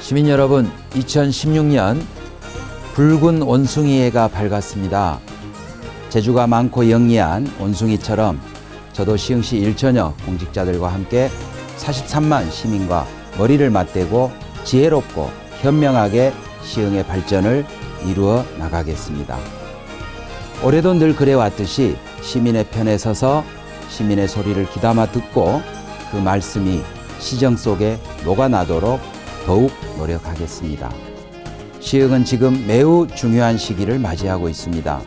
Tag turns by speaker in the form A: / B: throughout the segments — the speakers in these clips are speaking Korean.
A: 시민 여러분, 2016년 붉은 원숭이 해가 밝았습니다. 재주가 많고 영리한 원숭이처럼 저도 시흥시 일처녀 공직자들과 함께 43만 시민과 머리를 맞대고 지혜롭고 현명하게 시흥의 발전을 이루어 나가겠습니다. 올해도 늘 그래왔듯이 시민의 편에 서서 시민의 소리를 귀담아 듣고 그 말씀이 시정 속에 녹아나도록 더욱 노력하겠습니다. 시흥은 지금 매우 중요한 시기를 맞이하고 있습니다.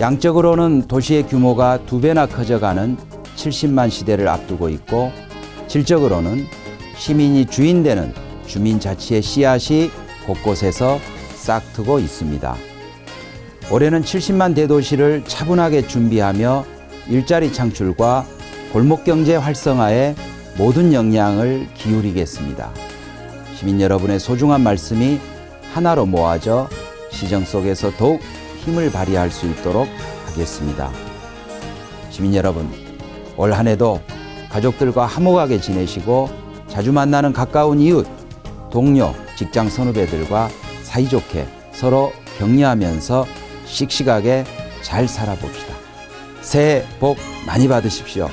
A: 양적으로는 도시의 규모가 두 배나 커져가는 70만 시대를 앞두고 있고 질적으로는 시민이 주인되는 주민자치의 씨앗이 곳곳에서 싹트고 있습니다. 올해는 70만 대도시를 차분하게 준비하며 일자리 창출과 골목경제 활성화에 모든 역량을 기울이겠습니다. 시민 여러분의 소중한 말씀이 하나로 모아져 시정 속에서 더욱 힘을 발휘할 수 있도록 하겠습니다. 시민 여러분, 올 한 해도 가족들과 화목하게 지내시고 자주 만나는 가까운 이웃, 동료, 직장 선후배들과 사이좋게 서로 격려하면서 씩씩하게 잘 살아봅시다. 새해 복 많이 받으십시오.